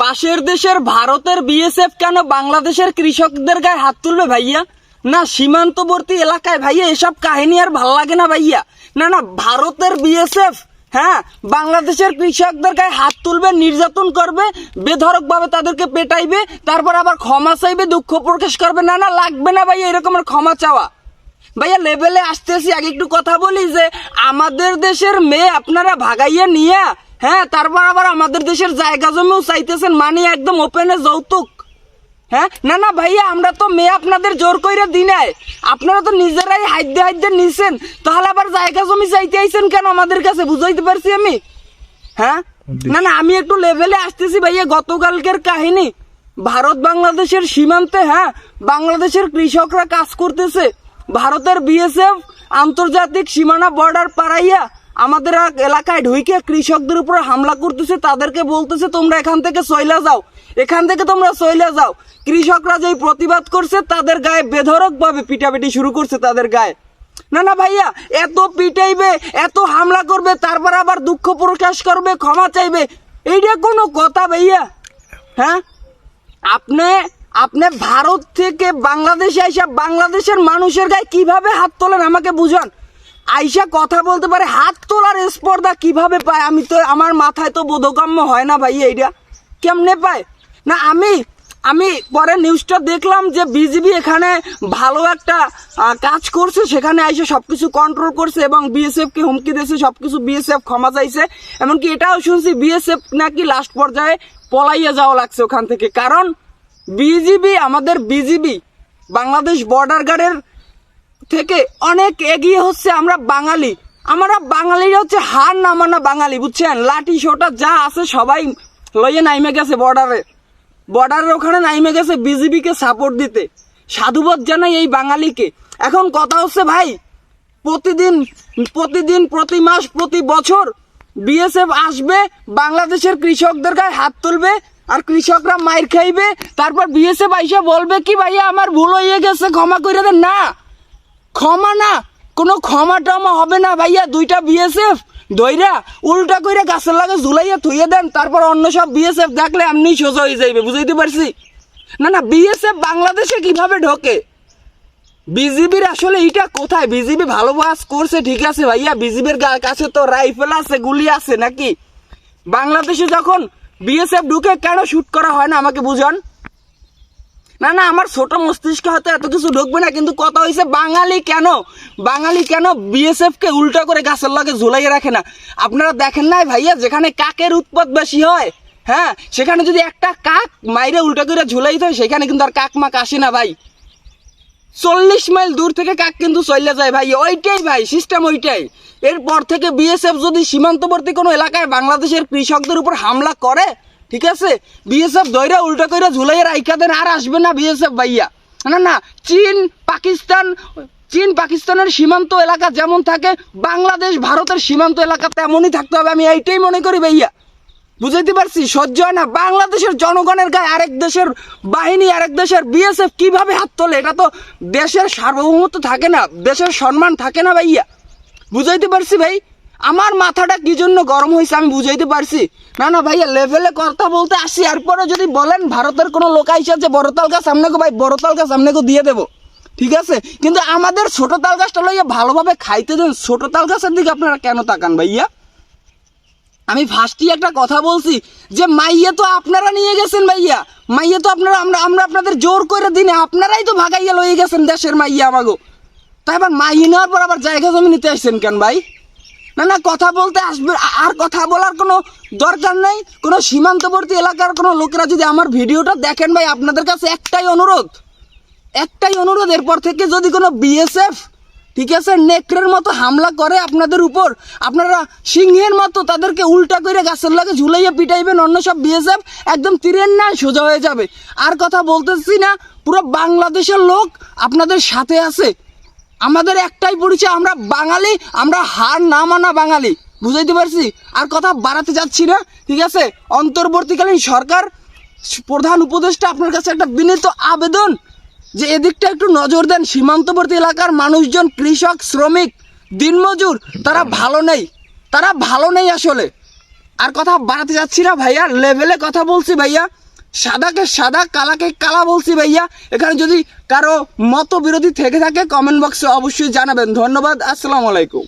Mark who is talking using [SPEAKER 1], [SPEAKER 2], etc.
[SPEAKER 1] পাশের দেশের ভারতের বিএসএফ কেন বাংলাদেশের কৃষকদের গায়ে হাত তুলবে ভাইয়া? না, সীমান্তবর্তী এলাকায় ভাইয়া এসব কাহিনী আর ভালো লাগে না ভাইয়া। না না, ভারতের বিএসএফ হ্যাঁ বাংলাদেশের কৃষকদের গায়ে হাত তুলবে, নির্যাতন করবে বেধরক ভাবে তাদেরকে পেটাইবে, তারপর আবার ক্ষমা চাইবে, দুঃখ প্রকাশ করবে। না না, লাগবে না ভাইয়া এরকমের ক্ষমা চাওয়া। ভাইয়া লেভেলে আসতেছি, আগে একটু কথা বলি যে আমাদের দেশের মেয়ে আপনারা ভাগাইয়া নিয়ে হ্যাঁ তারপর আবার আমাদের দেশের জায়গা জমিও চাইতেছেন মানে একদম ওপেনে যৌতুক। হ্যাঁ? না না, ভাইয়া, আমরা তো মেয়ে আপনাদের জোর কইরা দিনাই আপনারা তো নিজেরাই হাইদে হাইদে নিছেন। তাহলে আবার জায়গা জমি চাইতে আইছেন কেন আমাদের কাছে? বুঝাইতে পারছি আমি? হ্যাঁ? না না, আমি একটু লেভেলে আসতেছি ভাইয়া, গতকালকের কাহিনী। ভারত বাংলাদেশের সীমান্তে হ্যাঁ বাংলাদেশের কৃষকরা কাজ করতেছে। ভারতের বিএসএফ আন্তর্জাতিক সীমানা বর্ডার পাড়াইয়া আমাদের এলাকায় ঢুইকে কৃষকদের উপর হামলা করতেছে, তাদেরকে বলতেছে, তোমরা এখান থেকে সইলা যাও। এখান থেকে তোমরা সইলা যাও। কৃষকরা যেই প্রতিবাদ করছে, তাদের গায়ে বেধরক ভাবে পিটাপিটি শুরু করছে তাদের গায়ে। না না, ভাইয়া, এত পিটাইবে, এত হামলা করবে, তারপর আবার দুঃখ প্রকাশ করবে, ক্ষমা চাইবে, এইটা কোনো কথা ভাইয়া? হ্যাঁ? আপনি আপনি ভারত থেকে বাংলাদেশে আইসা বাংলাদেশের মানুষের গায়ে কীভাবে হাত তোলেন আমাকে বুঝান? আইসা কথা বলতে পারে, হাত তোলার স্পর্ধা কীভাবে পায়? আমি তো, আমার মাথায় তো বোধগম্য হয় না ভাই এইটা। কেমনে পায়? না, আমি আমি পরে নিউজটা দেখলাম যে বিজিবি এখানে ভালো একটা কাজ করছে। সেখানে আইসে সবকিছু কন্ট্রোল করছে এবং বিএসএফ কে হুমকি দিয়েছে, সবকিছু বিএসএফ ক্ষমা চাইছে। এমনকি এটাও শুনছি বিএসএফ নাকি লাস্ট পর্যায়ে পলাইয়া যাওয়া লাগছে ওখান থেকে। কারণ বিজিবি আমাদের বিজিবি বাংলাদেশ বর্ডার গার্ডের থেকে অনেক এগিয়ে হচ্ছে আমরা বাঙালি। আমরা বাঙালিরা হচ্ছে হার না মানা বাঙালি, বুঝছেন? লাঠি, সোটা যা আছে সবাই লইয়ে নাইমে গেছে বর্ডারে বর্ডারের ওখানে নাইমে গেছে বিজিবিকে সাপোর্ট দিতে। সাধুবাদ জানাই এই বাঙালিকে। এখন কথা হচ্ছে ভাই, প্রতিদিন প্রতিদিন, প্রতি মাস, প্রতি বছর বিএসএফ আসবে, বাংলাদেশের কৃষকদের গায়ে হাত তুলবে আর কৃষকরা মাইর খাইবে। তারপর বিএসএফ আইসা বলবে কি, ভাইয়া, আমার ভুল হয়ে গেছে, ক্ষমা করে দেন। না ক্ষমা না, কোনো ক্ষমা টমা হবে না ভাইয়া, দুইটা বিএসএফ দইরা, উল্টা কইরা গাছের লাগে ঝুলাইয়া থুইয়ে দেন, তারপর অন্য সব বিএসএফ দেখলে এমনি সোজা হয়ে যাইবে, বুঝাইতে পারছি? না না বিএসএফ বাংলাদেশে কীভাবে ঢোকে? বিজিবির আসলে এটা কোথায়? বিজিবি ভালো কাজ করছে, ঠিক আছে ভাইয়া, বিজিবির কাছে তো রাইফেল আছে, গুলি আছে নাকি? বাংলাদেশে যখন বিএসএফ ঢুকে কেন শুট করা হয় না আমাকে বুঝান? না না, আমার ছোট মস্তিষ্কে হয়তো এত কিছু ঢুকবে না, কিন্তু কথা হয়েছে বাঙালি কেন? বাঙালি কেন বিএসএফ কে উল্টা করে গাছের লগে ঝুলাইয়ে রাখে না? আপনারা দেখেন নাই ভাইয়া, যেখানে কাকের উৎপাদ বেশি হয় হ্যাঁ? সেখানে যদি একটা কাক মাইরে উল্টা করে ঝুলাইতে হয়, সেখানে কিন্তু আর কাক মাক আসে না ভাই। চল্লিশ মাইল দূর থেকে কাক কিন্তু চলে যায় ভাই, ওইটাই ভাই সিস্টেম ওইটাই। এরপর থেকে বিএসএফ যদি সীমান্তবর্তী কোনো এলাকায় বাংলাদেশের কৃষকদের উপর হামলা করে ঠিক আছে? বিএসএফ দইরা উল্টা করে ঝুলাইয়া রাইখা দেন, আর আসবে না বিএসএফ ভাইয়া। না না, চীন, পাকিস্তান, চীন, পাকিস্তানের সীমান্ত এলাকা যেমন থাকে, বাংলাদেশ, ভারতের সীমান্ত এলাকা তেমনই থাকতে হবে। আমি এইটাই মনে করি ভাইয়া। বুঝাইতে পারছি? সহ্য হয় না। বাংলাদেশের জনগণের গায়ে আরেক দেশের বাহিনী, আরেক দেশের বিএসএফ কীভাবে হাত তোলে, এটা তো দেশের সার্বভৌমত্ব থাকে না, দেশের সম্মান থাকে না ভাইয়া। বুঝাইতে পারছি ভাই? আমার মাথাটা কি জন্য গরম হয়েছে আমি বুঝাইতে পারছি? না না, ভাইয়া লেভেলে কথা বলতে আসি এরপরে যদি বলেন ভারতের কোনো লোক আইসা যে বড় তাল গাছ গো ভাই, বড় তাল গাছ গো দিয়ে দেবো। ঠিক আছে? কিন্তু আমাদের ছোট তাল গাছটা লইয়া ভালোভাবে খাইতে দেন, ছোট তাল গাছের দিকে আপনারা কেন তাকান ভাইয়া? আমি ফার্স্টই একটা কথা বলছি, যে মাইয়া তো আপনারা নিয়ে গেছেন ভাইয়া। মাইয়া তো আপনারা, আমরা আমরা আপনাদের জোর করে দিনে আপনারাই তো ভাগাইয়া লইয়ে গেছেন দেশের মাইয়া আমাগো। তাই আবার মাইয়া নেওয়ার পর আবার জায়গা জমি নিতে আসছেন কেন ভাই? না না, কথা বলতে আসবে আর কথা বলার কোনো দরকার নেই। কোনো সীমান্তবর্তী এলাকার কোনো লোকেরা যদি আমার ভিডিওটা দেখেন ভাই, আপনাদের কাছে একটাই অনুরোধ। একটাই অনুরোধ, এরপর থেকে যদি কোনো বিএসএফ ঠিক আছে, নেকড়ের মতো হামলা করে আপনাদের উপর, আপনারা সিংহের মতো তাদেরকে উল্টা করে গাছের লাগে ঝুলাইয়া পিটাইবেন, অন্য সব বিএসএফ একদম তীরের না সোজা হয়ে যাবে। আর কথা বলতেছি না, পুরো বাংলাদেশের লোক আপনাদের সাথে আছে। আমাদের একটাই পরিচয়, আমরা বাঙালি, আমরা হার না মানা বাঙালি। বুঝাইতে পারছি? আর কথা বাড়াতে যাচ্ছি না, ঠিক আছে? অন্তর্বর্তীকালীন সরকার, প্রধান উপদেষ্টা আপনার কাছে একটা বিনীত আবেদন যে এদিকটা একটু নজর দেন। সীমান্তবর্তী এলাকার মানুষজন, কৃষক, শ্রমিক, দিনমজুর, তারা ভালো নেই। তারা ভালো নেই আসলে। আর কথা বাড়াতে যাচ্ছি না ভাইয়া লেভেলে কথা বলছি ভাইয়া। সাদাকে সাদা, কালাকে কালা বলছি ভাইয়া। এখানে যদি কারও মতবিরোধী থেকে থাকে কমেন্ট বক্সে অবশ্যই জানাবেন। ধন্যবাদ, আসসালামু আলাইকুম।